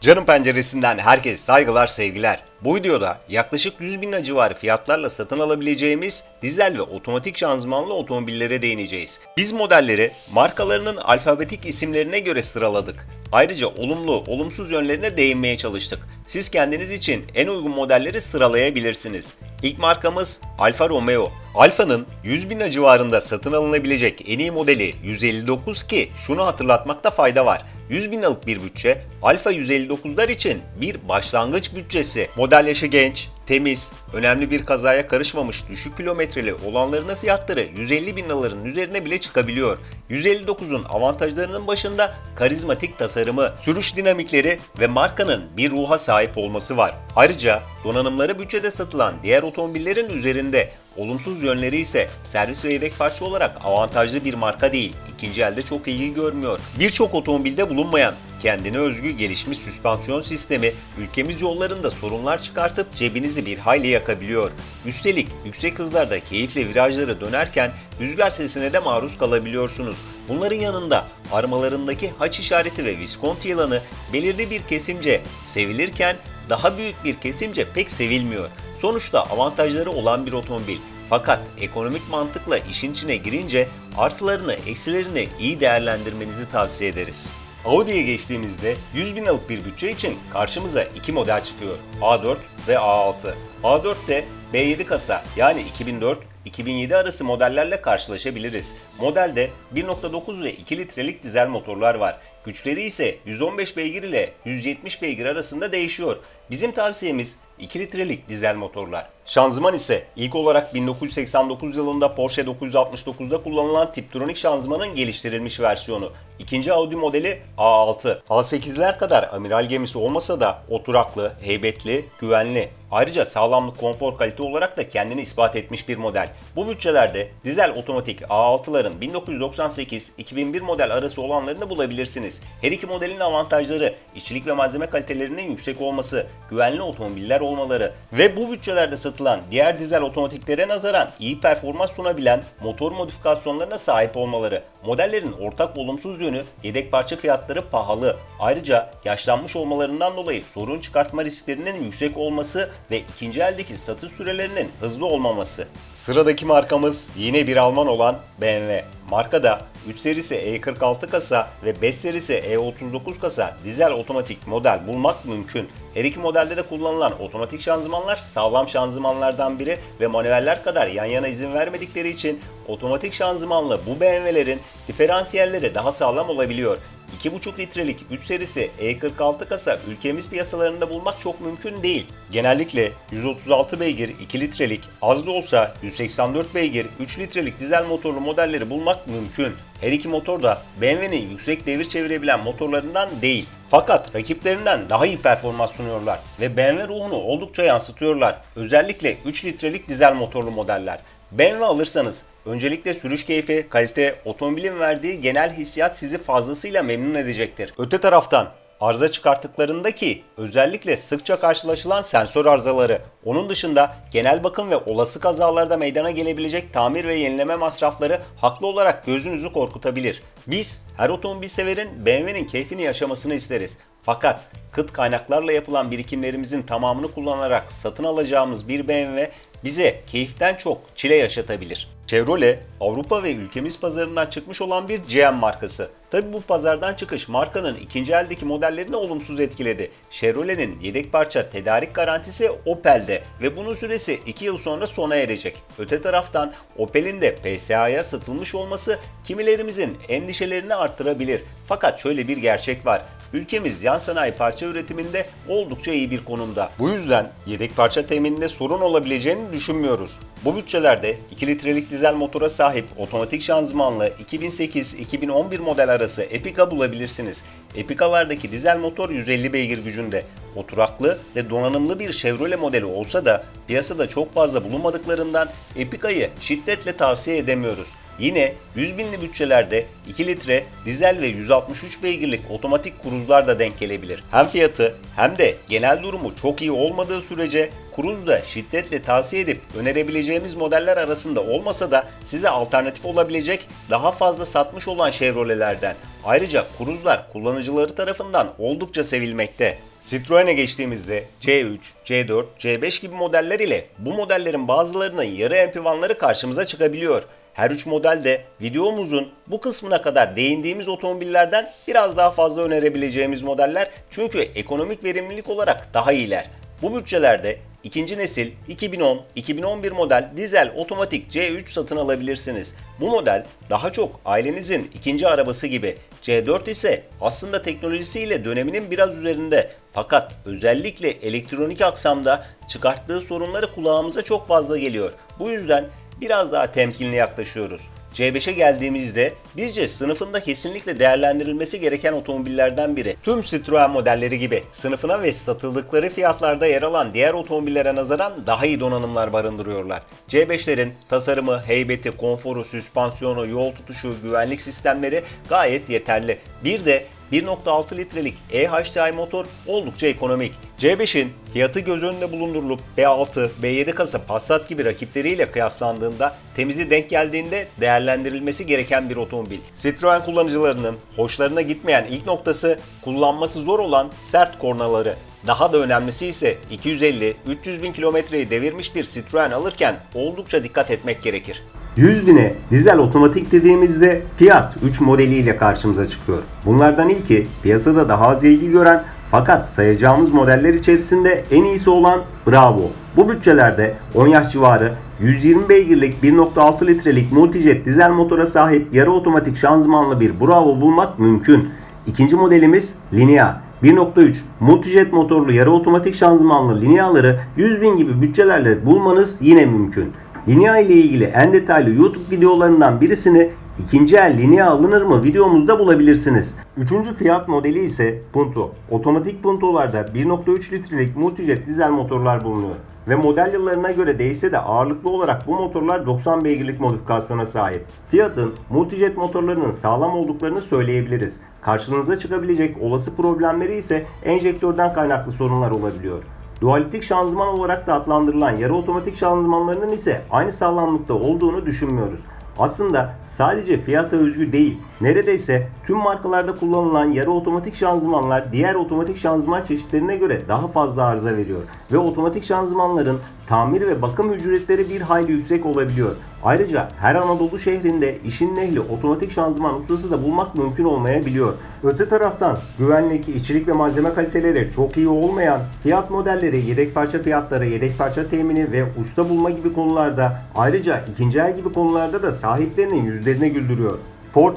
Canım penceresinden herkes saygılar sevgiler. Bu videoda yaklaşık 100 bin lira civarı fiyatlarla satın alabileceğimiz dizel ve otomatik şanzımanlı otomobillere değineceğiz. Biz modelleri markalarının alfabetik isimlerine göre sıraladık. Ayrıca olumlu, olumsuz yönlerine değinmeye çalıştık. Siz kendiniz için en uygun modelleri sıralayabilirsiniz. İlk markamız Alfa Romeo. Alfa'nın 100 bin civarında satın alınabilecek en iyi modeli 159 ki şunu hatırlatmakta fayda var. 100 bin liralık bir bütçe Alfa 159'lar için bir başlangıç bütçesi. Model yaşı genç, temiz, önemli bir kazaya karışmamış düşük kilometreli olanlarının fiyatları 150 bin liraların üzerine bile çıkabiliyor. 159'un avantajlarının başında karizmatik tasarımı, sürüş dinamikleri ve markanın bir ruha sahip olması var. Ayrıca donanımları bütçede satılan diğer otomobillerin üzerinde Olumsuz yönleri ise servis ve yedek parça olarak avantajlı bir marka değil. İkinci elde çok iyi görmüyor. Birçok otomobilde bulunmayan kendine özgü gelişmiş süspansiyon sistemi ülkemiz yollarında sorunlar çıkartıp cebinizi bir hayli yakabiliyor. Üstelik yüksek hızlarda keyifle virajları dönerken rüzgar sesine de maruz kalabiliyorsunuz. Bunların yanında armalarındaki haç işareti ve Visconti yılanı belirli bir kesimce sevilirken daha büyük bir kesimce pek sevilmiyor. Sonuçta avantajları olan bir otomobil. Fakat ekonomik mantıkla işin içine girince artılarını, eksilerini iyi değerlendirmenizi tavsiye ederiz. Audi'ye geçtiğimizde 100 bin liralık bir bütçe için karşımıza iki model çıkıyor. A4 ve A6. A4'te B7 kasa yani 2004 2007 arası modellerle karşılaşabiliriz. Modelde 1.9 ve 2 litrelik dizel motorlar var. Güçleri ise 115 beygir ile 170 beygir arasında değişiyor. Bizim tavsiyemiz 2 litrelik dizel motorlar. Şanzıman ise ilk olarak 1989 yılında Porsche 969'da kullanılan Tiptronic şanzımanın geliştirilmiş versiyonu. İkinci Audi modeli A6. A8'ler kadar amiral gemisi olmasa da oturaklı, heybetli, güvenli. Ayrıca sağlamlık, konfor, kalite olarak da kendini ispat etmiş bir model. Bu bütçelerde dizel otomatik A6'ların 1998-2001 model arası olanlarını bulabilirsiniz. Her iki modelin avantajları işçilik ve malzeme kalitelerinin yüksek olması, güvenli otomobiller olmaları ve bu bütçelerde satılan diğer dizel otomatiklere nazaran iyi performans sunabilen motor modifikasyonlarına sahip olmaları. Modellerin ortak olumsuz yönü yedek parça fiyatları pahalı. Ayrıca yaşlanmış olmalarından dolayı sorun çıkartma risklerinin yüksek olması ve ikinci eldeki satış sürelerinin hızlı olmaması. Sıradaki markamız yine bir Alman olan BMW. Markada 3 serisi E46 kasa ve 5 serisi E39 kasa dizel otomatik model bulmak mümkün. Her iki modelde de kullanılan otomatik şanzımanlar sağlam şanzımanlardan biri ve manueller kadar yan yana izin vermedikleri için otomatik şanzımanlı bu BMW'lerin diferansiyelleri daha sağlam olabiliyor. 2,5 litrelik 3 serisi E46 kasa ülkemiz piyasalarında bulmak çok mümkün değil. Genellikle 136 beygir 2 litrelik, az da olsa 184 beygir 3 litrelik dizel motorlu modelleri bulmak mümkün. Her iki motor da BMW'nin yüksek devir çevirebilen motorlarından değil. Fakat rakiplerinden daha iyi performans sunuyorlar ve BMW ruhunu oldukça yansıtıyorlar. Özellikle 3 litrelik dizel motorlu modeller. BMW alırsanız öncelikle sürüş keyfi, kalite, otomobilin verdiği genel hissiyat sizi fazlasıyla memnun edecektir. Öte taraftan arıza çıkarttıklarındaki özellikle sıkça karşılaşılan sensör arızaları, onun dışında genel bakım ve olası kazalarda meydana gelebilecek tamir ve yenileme masrafları haklı olarak gözünüzü korkutabilir. Biz her otomobil severin BMW'nin keyfini yaşamasını isteriz. Fakat kıt kaynaklarla yapılan birikimlerimizin tamamını kullanarak satın alacağımız bir BMW bize keyiften çok çile yaşatabilir. Chevrolet, Avrupa ve ülkemiz pazarından çıkmış olan bir GM markası. Tabi bu pazardan çıkış markanın ikinci eldeki modellerini olumsuz etkiledi. Chevrolet'in yedek parça tedarik garantisi Opel'de ve bunun süresi 2 yıl sonra sona erecek. Öte taraftan Opel'in de PSA'ya satılmış olması kimilerimizin endişelerini arttırabilir. Fakat şöyle bir gerçek var. Ülkemiz yan sanayi parça üretiminde oldukça iyi bir konumda. Bu yüzden yedek parça temininde sorun olabileceğini düşünmüyoruz. Bu bütçelerde 2 litrelik dizel motora sahip otomatik şanzımanlı 2008-2011 model arası Epica bulabilirsiniz. Epica'lardaki dizel motor 150 beygir gücünde. Oturaklı ve donanımlı bir Chevrolet modeli olsa da piyasada çok fazla bulunmadıklarından Epica'yı şiddetle tavsiye edemiyoruz. Yine 100 binli bütçelerde 2 litre dizel ve 163 beygirlik otomatik kruzlar da denk gelebilir. Hem fiyatı hem de genel durumu çok iyi olmadığı sürece Cruze da şiddetle tavsiye edip önerebileceğimiz modeller arasında olmasa da size alternatif olabilecek daha fazla satmış olan Chevrolet'lerden. Ayrıca Cruze'lar kullanıcıları tarafından oldukça sevilmekte. Citroen'e geçtiğimizde C3, C4, C5 gibi modeller ile bu modellerin bazılarının yarı empivanları karşımıza çıkabiliyor. Her üç model de videomuzun bu kısmına kadar değindiğimiz otomobillerden biraz daha fazla önerebileceğimiz modeller çünkü ekonomik verimlilik olarak daha iyiler. Bu bütçelerde ikinci nesil 2010-2011 model dizel otomatik C3 satın alabilirsiniz. Bu model daha çok ailenizin ikinci arabası gibi. C4 ise aslında teknolojisiyle döneminin biraz üzerinde fakat özellikle elektronik aksamda çıkarttığı sorunları kulağımıza çok fazla geliyor. Bu yüzden biraz daha temkinli yaklaşıyoruz. C5'e geldiğimizde bizce sınıfında kesinlikle değerlendirilmesi gereken otomobillerden biri. Tüm Citroen modelleri gibi sınıfına ve satıldıkları fiyatlarda yer alan diğer otomobillere nazaran daha iyi donanımlar barındırıyorlar. C5'lerin tasarımı, heybeti, konforu, süspansiyonu, yol tutuşu, güvenlik sistemleri gayet yeterli. Bir de 1.6 litrelik e-HDI motor oldukça ekonomik. C5'in fiyatı göz önünde bulundurulup B6, B7 kasa Passat gibi rakipleriyle kıyaslandığında temizi denk geldiğinde değerlendirilmesi gereken bir otomobil. Citroen kullanıcılarının hoşlarına gitmeyen ilk noktası kullanması zor olan sert kornaları. Daha da önemlisi ise 250-300 bin kilometreyi devirmiş bir Citroen alırken oldukça dikkat etmek gerekir. 100 bine dizel otomatik dediğimizde Fiat 3 modeliyle karşımıza çıkıyor. Bunlardan ilki piyasada daha az ilgi gören fakat sayacağımız modeller içerisinde en iyisi olan Bravo. Bu bütçelerde 10 yaş civarı 120 beygirlik 1.6 litrelik multijet dizel motora sahip yarı otomatik şanzımanlı bir Bravo bulmak mümkün. İkinci modelimiz Linea. 1.3 multijet motorlu yarı otomatik şanzımanlı Linea'ları 100 bin gibi bütçelerle bulmanız yine mümkün. Linea ile ilgili en detaylı YouTube videolarından birisini ikinci el Linea alınır mı videomuzda bulabilirsiniz. Üçüncü fiyat modeli ise Punto. Otomatik Punto'larda 1.3 litrelik multijet dizel motorlar bulunuyor. Ve model yıllarına göre değişse de ağırlıklı olarak bu motorlar 90 beygirlik modifikasyona sahip. Fiat'ın multijet motorlarının sağlam olduklarını söyleyebiliriz. Karşınıza çıkabilecek olası problemleri ise enjektörden kaynaklı sorunlar olabiliyor. Dualitik şanzıman olarak da adlandırılan yarı otomatik şanzımanlarının ise aynı sağlamlıkta olduğunu düşünmüyoruz. Aslında sadece fiyata özgü değil, neredeyse tüm markalarda kullanılan yarı otomatik şanzımanlar diğer otomatik şanzıman çeşitlerine göre daha fazla arıza veriyor ve otomatik şanzımanların tamir ve bakım ücretleri bir hayli yüksek olabiliyor. Ayrıca her Anadolu şehrinde işin ehli otomatik şanzıman ustası da bulmak mümkün olmayabiliyor. Öte taraftan güvenlik, içerik ve malzeme kaliteleri çok iyi olmayan fiyat modelleri, yedek parça fiyatları, yedek parça temini ve usta bulma gibi konularda ayrıca ikinci el gibi konularda da sahiplerinin yüzlerine güldürüyor. Ford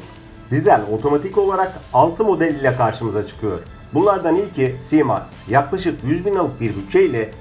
dizel otomatik olarak 6 model ile karşımıza çıkıyor. Bunlardan ilki C-Max. Yaklaşık 100 bin liralık bir bütçeyle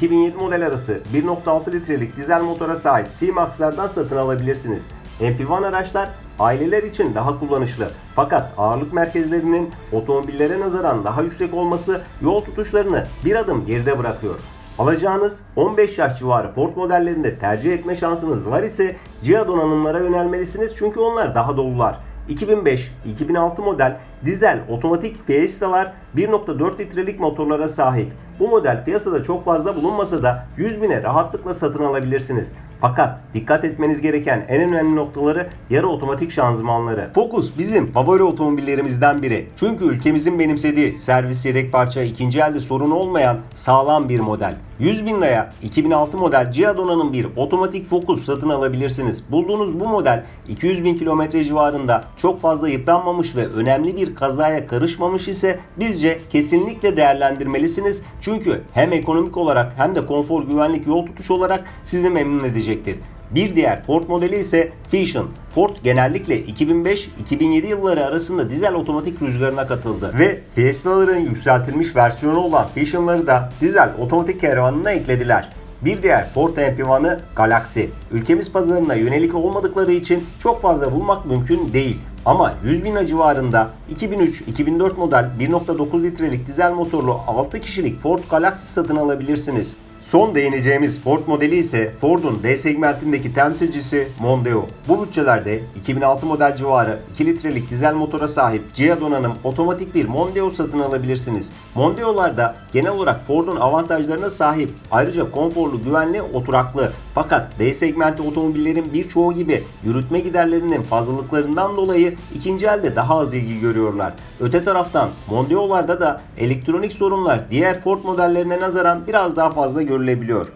2004-2007 model arası 1.6 litrelik dizel motora sahip C-Max'lardan satın alabilirsiniz. MP1 araçlar aileler için daha kullanışlı. Fakat ağırlık merkezlerinin otomobillere nazaran daha yüksek olması yol tutuşlarını bir adım geride bırakıyor. Alacağınız 15 yaş civarı Ford modellerinde tercih etme şansınız var ise Gia donanımlara yönelmelisiniz çünkü onlar daha dolular. 2005-2006 model dizel otomatik Fiesta'lar 1.4 litrelik motorlara sahip. Bu model piyasada çok fazla bulunmasa da 100 bine rahatlıkla satın alabilirsiniz. Fakat dikkat etmeniz gereken en önemli noktaları yarı otomatik şanzımanları. Focus bizim favori otomobillerimizden biri. Çünkü ülkemizin benimsediği servis yedek parça ikinci elde sorun olmayan sağlam bir model. 100 bin liraya 2006 model Gia Dona'nın bir otomatik Focus satın alabilirsiniz. Bulduğunuz bu model 200 bin kilometre civarında çok fazla yıpranmamış ve önemli bir kazaya karışmamış ise bizce kesinlikle değerlendirmelisiniz. Çünkü hem ekonomik olarak hem de konfor güvenlik yol tutuş olarak sizi memnun edecektir. Bir diğer Ford modeli ise Fusion. Ford genellikle 2005-2007 yılları arasında dizel otomatik rüzgarına katıldı ve Fiesta'ların yükseltilmiş versiyonu olan Fusion'ları da dizel otomatik kervanına eklediler. Bir diğer Ford MP1'ı Galaxy. Ülkemiz pazarına yönelik olmadıkları için çok fazla bulmak mümkün değil. Ama 100 bin civarında 2003-2004 model 1.9 litrelik dizel motorlu 6 kişilik Ford Galaxy satın alabilirsiniz. Son değineceğimiz Ford modeli ise Ford'un D segmentindeki temsilcisi Mondeo. Bu bütçelerde 2006 model civarı 2 litrelik dizel motora sahip GIA donanım otomatik bir Mondeo satın alabilirsiniz. Mondeo'larda genel olarak Ford'un avantajlarına sahip. Ayrıca konforlu, güvenli, oturaklı. Fakat D segmenti otomobillerin birçoğu gibi yürütme giderlerinin fazlalıklarından dolayı ikinci elde daha az ilgi görüyorlar. Öte taraftan Mondeo'larda da elektronik sorunlar diğer Ford modellerine nazaran biraz daha fazla görülebiliyor.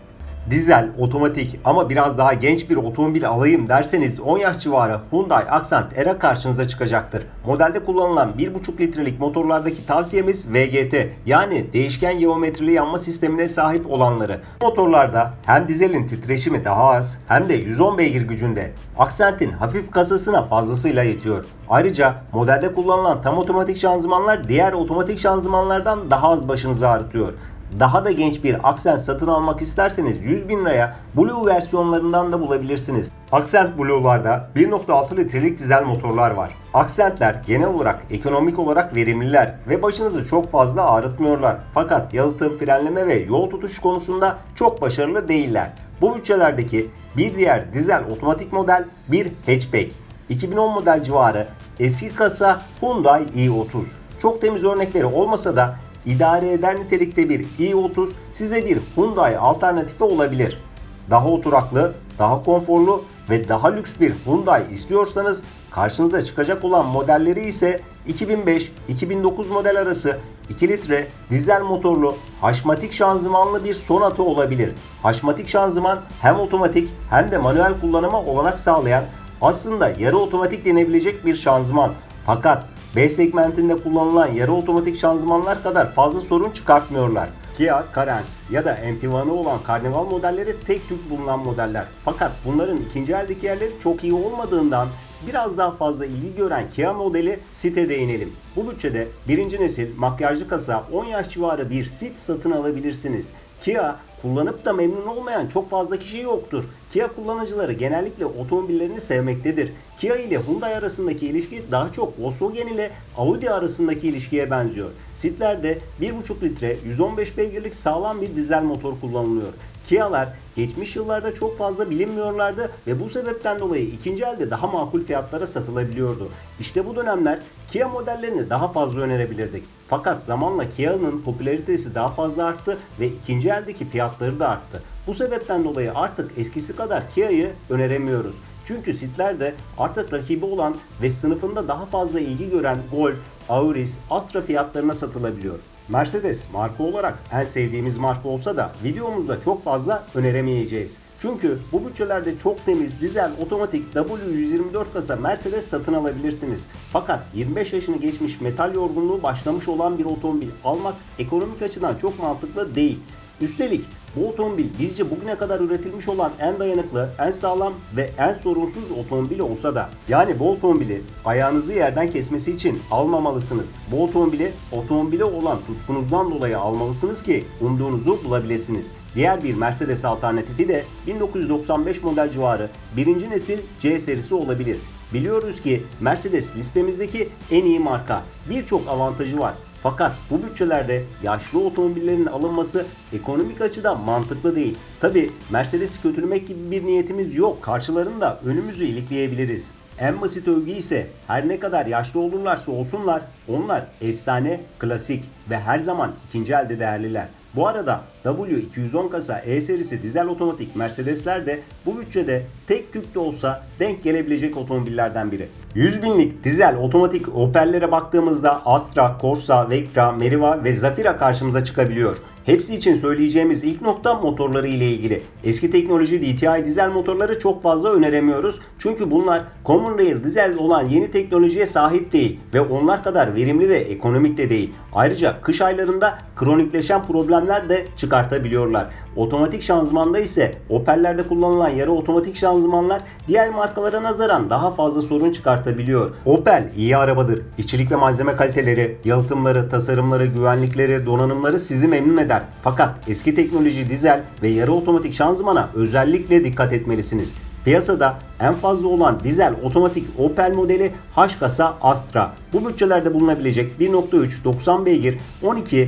Dizel, otomatik ama biraz daha genç bir otomobil alayım derseniz 10 yaş civarı Hyundai Accent Era karşınıza çıkacaktır. Modelde kullanılan 1.5 litrelik motorlardaki tavsiyemiz VGT yani değişken geometrili yanma sistemine sahip olanları. Motorlarda hem dizelin titreşimi daha az hem de 110 beygir gücünde. Accent'in hafif kasasına fazlasıyla yetiyor. Ayrıca modelde kullanılan tam otomatik şanzımanlar diğer otomatik şanzımanlardan daha az başınızı ağrıtıyor. Daha da genç bir Accent satın almak isterseniz 100 bin liraya Blue versiyonlarından da bulabilirsiniz. Accent Blue'larda 1.6 litrelik dizel motorlar var. Accent'ler genel olarak ekonomik olarak verimliler ve başınızı çok fazla ağrıtmıyorlar. Fakat yalıtım, frenleme ve yol tutuş konusunda çok başarılı değiller. Bu bütçelerdeki bir diğer dizel otomatik model bir hatchback. 2010 model civarı eski kasa Hyundai i30. Çok temiz örnekleri olmasa da idare eder nitelikte bir i30 size bir Hyundai alternatifi olabilir. Daha oturaklı, daha konforlu ve daha lüks bir Hyundai istiyorsanız karşınıza çıkacak olan modelleri ise 2005-2009 model arası 2 litre dizel motorlu haşmatik şanzımanlı bir Sonata olabilir. Haşmatik şanzıman hem otomatik hem de manuel kullanıma olanak sağlayan aslında yarı otomatik denebilecek bir şanzıman. Fakat B segmentinde kullanılan yarı otomatik şanzımanlar kadar fazla sorun çıkartmıyorlar. Kia Carens ya da MP1'ı olan Carnival modelleri tek tük bulunan modeller. Fakat bunların ikinci eldeki yerleri çok iyi olmadığından biraz daha fazla ilgi gören Kia modeli Ceed'e değinelim. Bu bütçede birinci nesil makyajlı kasa 10 yaş civarı bir Ceed satın alabilirsiniz. Kia kullanıp da memnun olmayan çok fazla kişi yoktur. Kia kullanıcıları genellikle otomobillerini sevmektedir. Kia ile Hyundai arasındaki ilişki daha çok Volkswagen ile Audi arasındaki ilişkiye benziyor. Ceed'lerde 1.5 litre 115 beygirlik sağlam bir dizel motor kullanılıyor. Kia'lar geçmiş yıllarda çok fazla bilinmiyorlardı ve bu sebepten dolayı ikinci elde daha makul fiyatlara satılabiliyordu. İşte bu dönemler Kia modellerini daha fazla önerebilirdik. Fakat zamanla Kia'nın popülaritesi daha fazla arttı ve ikinci eldeki fiyatları da arttı. Bu sebepten dolayı artık eskisi kadar Kia'yı öneremiyoruz. Çünkü sitlerde artık rakibi olan ve sınıfında daha fazla ilgi gören Golf, Auris, Astra fiyatlarına satılabiliyor. Mercedes marka olarak en sevdiğimiz marka olsa da videomuzda çok fazla öneremeyeceğiz. Çünkü bu bütçelerde çok temiz dizel otomatik W124 kasa Mercedes satın alabilirsiniz. Fakat 25 yaşını geçmiş metal yorgunluğu başlamış olan bir otomobil almak ekonomik açıdan çok mantıklı değil. Üstelik bu otomobil bizce bugüne kadar üretilmiş olan en dayanıklı, en sağlam ve en sorunsuz otomobil olsa da yani bu otomobili ayağınızı yerden kesmesi için almamalısınız. Bu otomobili otomobile olan tutkunuzdan dolayı almalısınız ki umduğunuzu bulabilirsiniz. Diğer bir Mercedes alternatifi de 1995 model civarı birinci nesil C serisi olabilir. Biliyoruz ki Mercedes listemizdeki en iyi marka. Birçok avantajı var. Fakat bu bütçelerde yaşlı otomobillerin alınması ekonomik açıdan mantıklı değil. Tabi Mercedes'i kötülemek gibi bir niyetimiz yok. Karşılarında önümüzü ilikleyebiliriz. En basit övgü ise her ne kadar yaşlı olurlarsa olsunlar onlar efsane, klasik ve her zaman ikinci elde değerliler. Bu arada W210 kasa E serisi dizel otomatik Mercedesler de bu bütçede tek tük de olsa denk gelebilecek otomobillerden biri. 100 binlik dizel otomatik Opel'lere baktığımızda Astra, Corsa, Vectra, Meriva ve Zafira karşımıza çıkabiliyor. Hepsi için söyleyeceğimiz ilk nokta motorları ile ilgili. Eski teknoloji DTI dizel motorları çok fazla öneremiyoruz. Çünkü bunlar Common Rail dizel olan yeni teknolojiye sahip değil ve onlar kadar verimli ve ekonomik de değil. Ayrıca kış aylarında kronikleşen problemler de çıkartabiliyorlar. Otomatik şanzımanda ise Opel'lerde kullanılan yarı otomatik şanzımanlar diğer markalara nazaran daha fazla sorun çıkartabiliyor. Opel iyi arabadır. İçerik ve malzeme kaliteleri, yalıtımları, tasarımları, güvenlikleri, donanımları sizi memnun eder. Fakat eski teknoloji dizel ve yarı otomatik şanzımana özellikle dikkat etmelisiniz. Piyasada en fazla olan dizel otomatik Opel modeli H kasa Astra. Bu bütçelerde bulunabilecek 1.3 90 beygir 12-13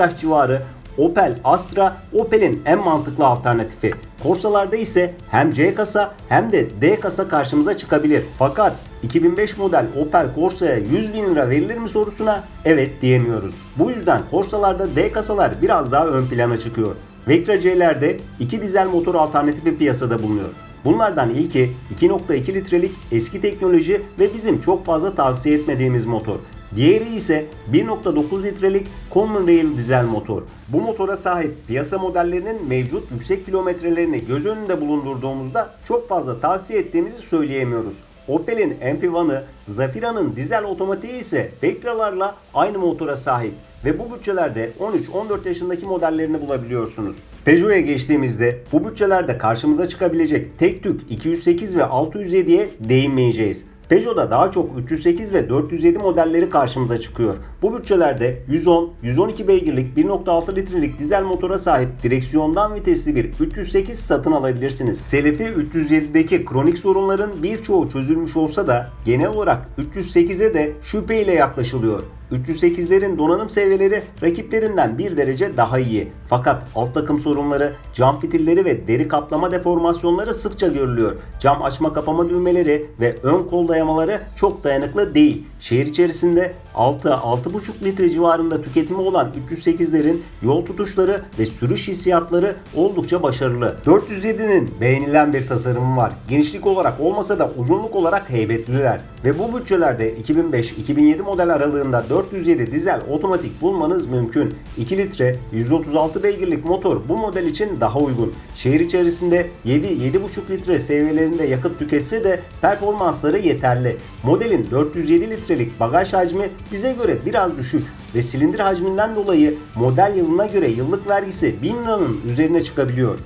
yaş civarı Opel Astra Opel'in en mantıklı alternatifi. Corsa'larda ise hem C kasa hem de D kasa karşımıza çıkabilir. Fakat 2005 model Opel Corsa'ya 100 bin lira verilir mi sorusuna evet diyemiyoruz. Bu yüzden Corsa'larda D kasalar biraz daha ön plana çıkıyor. Vectra C'lerde iki dizel motor alternatifi piyasada bulunuyor. Bunlardan ilki 2.2 litrelik eski teknoloji ve bizim çok fazla tavsiye etmediğimiz motor. Diğeri ise 1.9 litrelik Common Rail dizel motor. Bu motora sahip piyasa modellerinin mevcut yüksek kilometrelerini göz önünde bulundurduğumuzda çok fazla tavsiye ettiğimizi söyleyemiyoruz. Opel'in MP1'ı, Zafira'nın dizel otomatiği ise Vectra'larla aynı motora sahip ve bu bütçelerde 13-14 yaşındaki modellerini bulabiliyorsunuz. Peugeot'a geçtiğimizde bu bütçelerde karşımıza çıkabilecek tek tük 208 ve 607'ye değinmeyeceğiz. Peugeot'da daha çok 308 ve 407 modelleri karşımıza çıkıyor. Bu bütçelerde 110, 112 beygirlik 1.6 litrelik dizel motora sahip direksiyondan vitesli bir 308 satın alabilirsiniz. Selefi 307'deki kronik sorunların birçoğu çözülmüş olsa da genel olarak 308'e de şüpheyle yaklaşılıyor. 308'lerin donanım seviyeleri rakiplerinden bir derece daha iyi. Fakat alt takım sorunları, cam fitilleri ve deri kaplama deformasyonları sıkça görülüyor. Cam açma kapama düğmeleri ve ön kol dayamaları çok dayanıklı değil. Şehir içerisinde 6-6,5 litre civarında tüketimi olan 308'lerin yol tutuşları ve sürüş hissiyatları oldukça başarılı. 407'nin beğenilen bir tasarımı var. Genişlik olarak olmasa da uzunluk olarak heybetliler. Ve bu bütçelerde 2005-2007 model aralığında 407 dizel otomatik bulmanız mümkün. 2 litre 136 beygirlik motor bu model için daha uygun. Şehir içerisinde 7-7,5 litre seviyelerinde yakıt tüketse de performansları yeterli. Modelin 407 litrelik bagaj hacmi bize göre biraz düşük ve silindir hacminden dolayı model yılına göre yıllık vergisi 1000 liranın üzerine çıkabiliyor.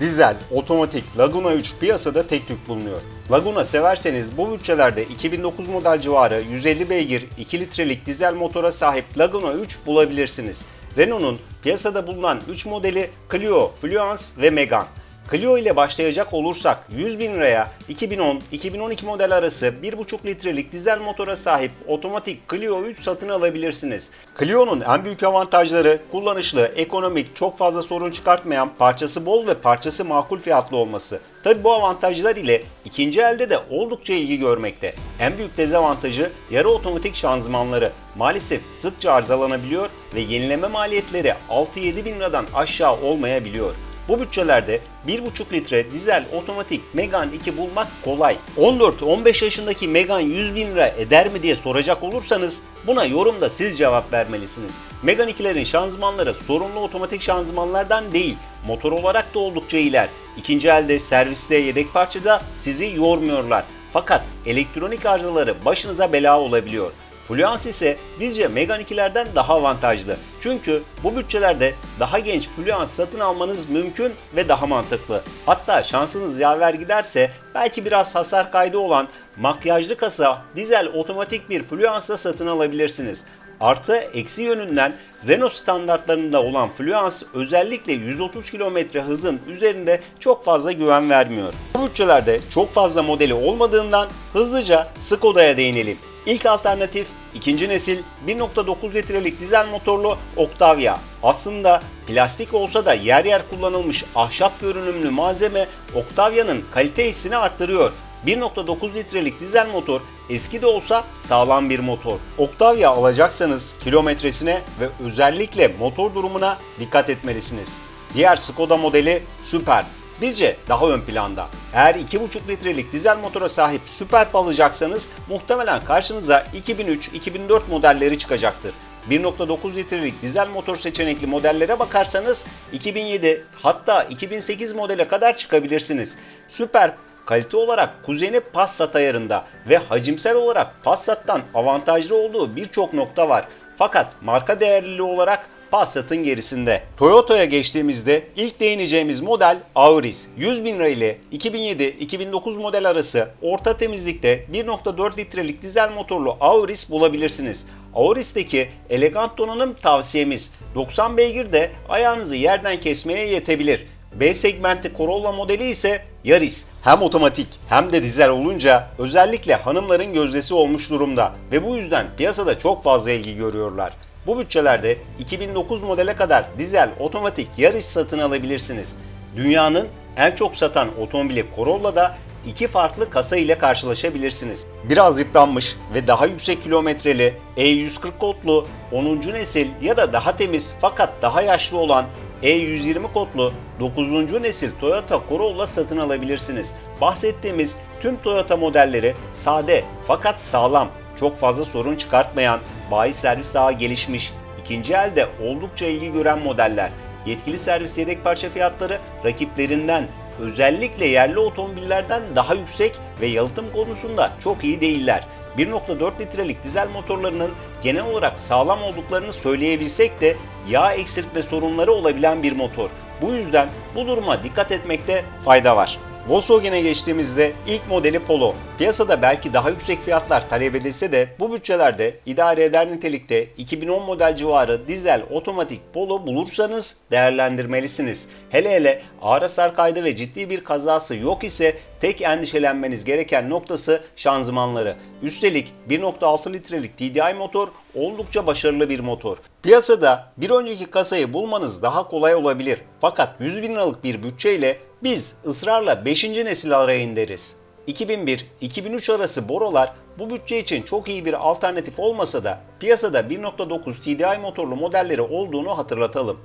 Dizel, otomatik Laguna 3 piyasada tek tük bulunuyor. Laguna severseniz bu bütçelerde 2009 model civarı 150 beygir 2 litrelik dizel motora sahip Laguna 3 bulabilirsiniz. Renault'un piyasada bulunan 3 modeli Clio, Fluence ve Megane. Clio ile başlayacak olursak 100 bin liraya 2010-2012 model arası 1.5 litrelik dizel motora sahip otomatik Clio 3 satın alabilirsiniz. Clio'nun en büyük avantajları kullanışlı, ekonomik, çok fazla sorun çıkartmayan, parçası bol ve parçası makul fiyatlı olması. Tabi bu avantajlar ile ikinci elde de oldukça ilgi görmekte. En büyük dezavantajı yarı otomatik şanzımanları. Maalesef sıkça arızalanabiliyor ve yenileme maliyetleri 6-7 bin liradan aşağı olmayabiliyor. Bu bütçelerde 1.5 litre dizel otomatik Megane 2 bulmak kolay. 14-15 yaşındaki Megane 100 bin lira eder mi diye soracak olursanız buna yorumda siz cevap vermelisiniz. Megane 2'lerin şanzımanları sorunlu otomatik şanzımanlardan değil, motor olarak da oldukça iyiler. İkinci elde, serviste, yedek parçada sizi yormuyorlar. Fakat elektronik arızaları başınıza bela olabiliyor. Fluence ise bizce Megane 2'lerden daha avantajlı. Çünkü bu bütçelerde daha genç Fluence satın almanız mümkün ve daha mantıklı. Hatta şansınız yaver giderse belki biraz hasar kaydı olan makyajlı kasa dizel otomatik bir Fluence da satın alabilirsiniz. Artı eksi yönünden Renault standartlarında olan Fluence özellikle 130 km hızın üzerinde çok fazla güven vermiyor. Bu bütçelerde çok fazla modeli olmadığından hızlıca Skoda'ya değinelim. İlk alternatif ikinci nesil 1.9 litrelik dizel motorlu Octavia. Aslında plastik olsa da yer yer kullanılmış ahşap görünümlü malzeme Octavia'nın kalite hissini arttırıyor. 1.9 litrelik dizel motor eski de olsa sağlam bir motor. Octavia alacaksanız kilometresine ve özellikle motor durumuna dikkat etmelisiniz. Diğer Skoda modeli Super. Bizce daha ön planda. Eğer 2.5 litrelik dizel motora sahip Superb alacaksanız muhtemelen karşınıza 2003-2004 modelleri çıkacaktır. 1.9 litrelik dizel motor seçenekli modellere bakarsanız 2007 hatta 2008 modele kadar çıkabilirsiniz. Superb kalite olarak kuzeni Passat ayarında ve hacimsel olarak Passat'tan avantajlı olduğu birçok nokta var. Fakat marka değerliliği olarak Passat'ın gerisinde. Toyota'ya geçtiğimizde ilk değineceğimiz model Auris. 100 bin lira ile 2007-2009 model arası orta temizlikte 1.4 litrelik dizel motorlu Auris bulabilirsiniz. Auris'teki elegant donanım tavsiyemiz. 90 beygir de ayağınızı yerden kesmeye yetebilir. B segmenti Corolla modeli ise Yaris. Hem otomatik hem de dizel olunca özellikle hanımların gözdesi olmuş durumda ve bu yüzden piyasada çok fazla ilgi görüyorlar. Bu bütçelerde 2009 modele kadar dizel otomatik yarış satın alabilirsiniz. Dünyanın en çok satan otomobili Corolla'da iki farklı kasa ile karşılaşabilirsiniz. Biraz yıpranmış ve daha yüksek kilometreli E140 kodlu 10. nesil ya da daha temiz fakat daha yaşlı olan E120 kodlu 9. nesil Toyota Corolla satın alabilirsiniz. Bahsettiğimiz tüm Toyota modelleri sade fakat sağlam, çok fazla sorun çıkartmayan, bayi servis ağı gelişmiş, ikinci elde oldukça ilgi gören modeller. Yetkili servis yedek parça fiyatları rakiplerinden özellikle yerli otomobillerden daha yüksek ve yalıtım konusunda çok iyi değiller. 1.4 litrelik dizel motorlarının genel olarak sağlam olduklarını söyleyebilsek de yağ eksiltme sorunları olabilen bir motor. Bu yüzden bu duruma dikkat etmekte fayda var. Volkswagen'e geçtiğimizde ilk modeli Polo. Piyasada belki daha yüksek fiyatlar talep edilse de bu bütçelerde idare eder nitelikte 2010 model civarı dizel otomatik Polo bulursanız değerlendirmelisiniz. Hele hele ağır hasar kaydı ve ciddi bir kazası yok ise tek endişelenmeniz gereken noktası şanzımanları. Üstelik 1.6 litrelik TDI motor oldukça başarılı bir motor. Piyasada bir önceki kasayı bulmanız daha kolay olabilir. Fakat 100 bin liralık bir bütçeyle biz ısrarla 5. nesil arayın deriz. 2001-2003 arası Borolar bu bütçe için çok iyi bir alternatif olmasa da piyasada 1.9 TDI motorlu modelleri olduğunu hatırlatalım.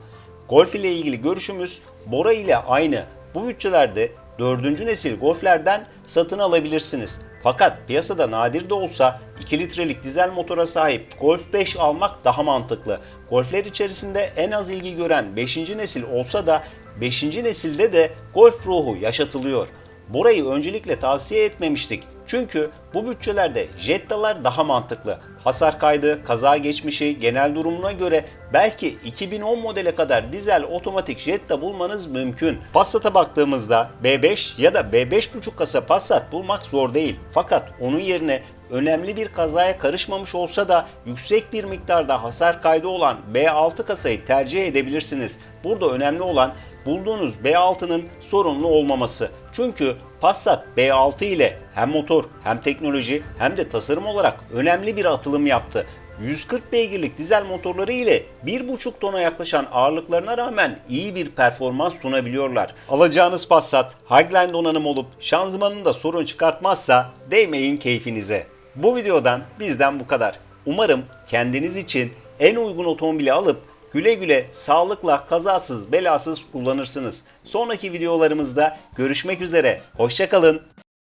Golf ile ilgili görüşümüz Bora ile aynı. Bu bütçelerde 4. nesil Golf'lerden satın alabilirsiniz. Fakat piyasada nadir de olsa 2 litrelik dizel motora sahip Golf 5 almak daha mantıklı. Golf'ler içerisinde en az ilgi gören 5. nesil olsa da 5. nesilde de Golf ruhu yaşatılıyor. Bora'yı öncelikle tavsiye etmemiştik. Çünkü bu bütçelerde Jetta'lar daha mantıklı. Hasar kaydı, kaza geçmişi, genel durumuna göre belki 2010 modele kadar dizel otomatik Jetta bulmanız mümkün. Passat'a baktığımızda B5 ya da B5.5 kasa Passat bulmak zor değil. Fakat onun yerine önemli bir kazaya karışmamış olsa da yüksek bir miktarda hasar kaydı olan B6 kasayı tercih edebilirsiniz. Burada önemli olan bulduğunuz B6'nın sorunlu olmaması. Çünkü Passat B6 ile hem motor hem teknoloji hem de tasarım olarak önemli bir atılım yaptı. 140 beygirlik dizel motorları ile 1,5 tona yaklaşan ağırlıklarına rağmen iyi bir performans sunabiliyorlar. Alacağınız Passat Highline donanım olup şanzımanında sorun çıkartmazsa değmeyin keyfinize. Bu videodan bizden bu kadar. Umarım kendiniz için en uygun otomobili alıp güle güle sağlıkla kazasız belasız kullanırsınız. Sonraki videolarımızda görüşmek üzere. Hoşçakalın.